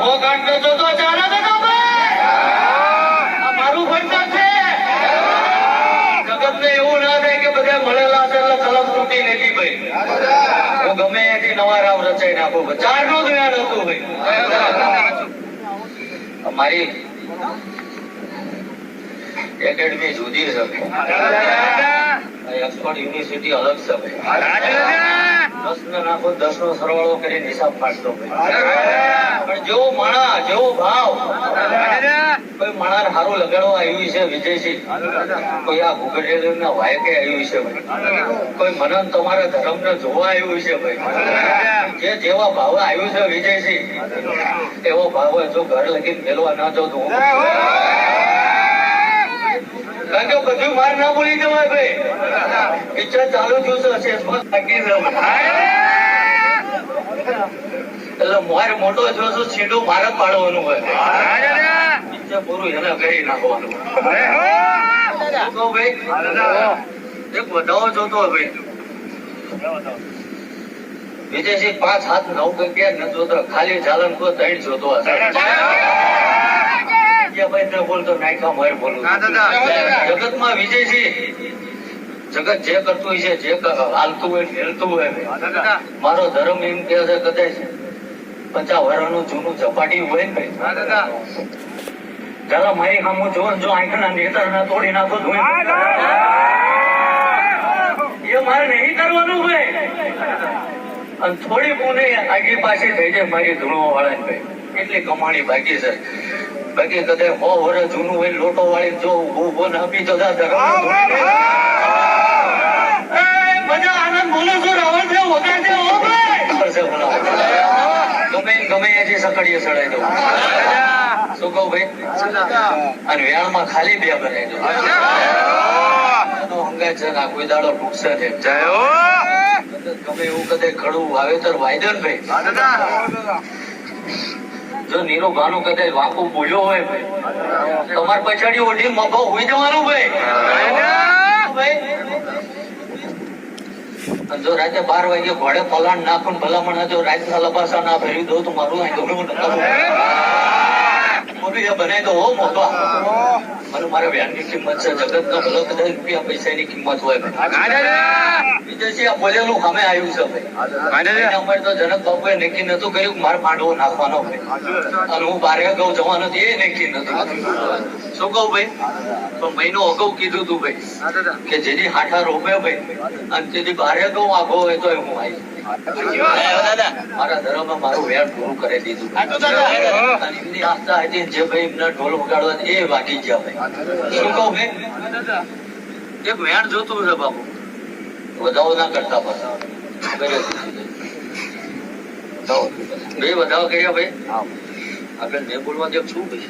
સો કાઢતો તો તો ચાલે ને કામ ભાઈ? આ મારું ફંક્શન છે. જગતને એવું ના થાય કે બધા મળેલા છે એટલે કલમ તૂટી નથી ભાઈ હું ગમે એથી નવા રાવ રચાઈ નાખું જ હતું ભાઈ. મારી એકેડમી જુદી છે. ઓક્સફોર્ડ યુનિવર્સિટી અલગ છે. ભાઈ કોઈ વાયકે આવ્યું છે કોઈ મનન તમારા ધર્મ ને જોવા આવ્યું છે ભાઈ. જે જેવા ભાવ આવ્યું છે વિજયસિંહ, એવો ભાવ જો ઘર લગીને મેળવા ના જો તો હું કારણ કે બધું માર ના બોલી જવાય ભાઈ. પિક્ચર ચાલુ થયું જાવ એટલે મોર મોટો થયો છું, છેડો ભારત પાડવાનું હોય. તો ભાઈ, એક વધાવો વિજયસિંહ પાંચ હાથ નવ કે ન જોતો, ખાલી ચાલન કો ત્રણ જોતો હશે. જે ભાઈ તે બોલતો નાખ્યા મારે બોલું જગતમાં વિજયસિંહ. જગત જે કરતું હોય છે જે હાલતું હોય ફેરતું હોય. મારો ધર્મ એમ કે છે કદાચ પચાસ વર્ષનું જૂનું ઝપાટી હોય ને જરા મારી સામું જો જો આંખના નેતર ના તોડી નાખો એ મારે નહીં કરવાનું અને થોડી પુણે આગી પાછી થઈ જાય મારી ધૂળો વાળા ભાઈ. એટલી કમાણી બાકી છે. કદાચ સો વર્ષ જૂનું હોય લોટો વાળી જો ઊભો ને આપી તો દા ધર્મ મજા આનંદ બોલો છો રાવણ છે હોતા છે ઓ ભાઈ! ગમે ગમે સકડીએ સડાઈ દો શું કહું ભાઈ? અને વ્યાળમાં ખાલી બે બનાવી દો હંગાત છે ના કોઈ દાડો છે ગમે એવું કદાચ ખડું વાવેતર વાયદન ભાઈ. જો નીરો ગાનું કદાચ વાંકું બોલ્યો હોય ભાઈ તમારે પછાડી ઓઢી મફો હોઈ જવાનું ભાઈ. જો રાતે બાર વાગે ઘોડે પલાણ નાખું ભલામણ જો રાત લબાસા ના ભર્યું દઉં તો મારું બનાવી દો હો મોટો. મને મારા વ્યાજની કિંમત છે જગત નો ભલો કદાચ રૂપિયા પૈસાની કિંમત હોય ભાઈ. વિજયસિંહ આ બોલેલું સામે આવ્યું છે ભાઈ. તો જનક બાપુએ નક્કી નતું કર્યું મારે પાંડવો નાખવાનો અને હું બારે અગાઉ જવાનો એ નક્કી નતું શું કહું ભાઈ? તો મહિનો અગાઉ કીધું તું ભાઈ કે જેની હાઠા રોપે ભાઈ અને તેથી બારે અગાઉ આગો હોય તો હું આવી વાગી ગયા ભાઈ શું કહું ભાઈ જોતું છે બાપુ વધાવો ના કરતા પણ બે વધાવો કર્યા ભાઈ. આપડે મેં બોલવા દે છું ભાઈ?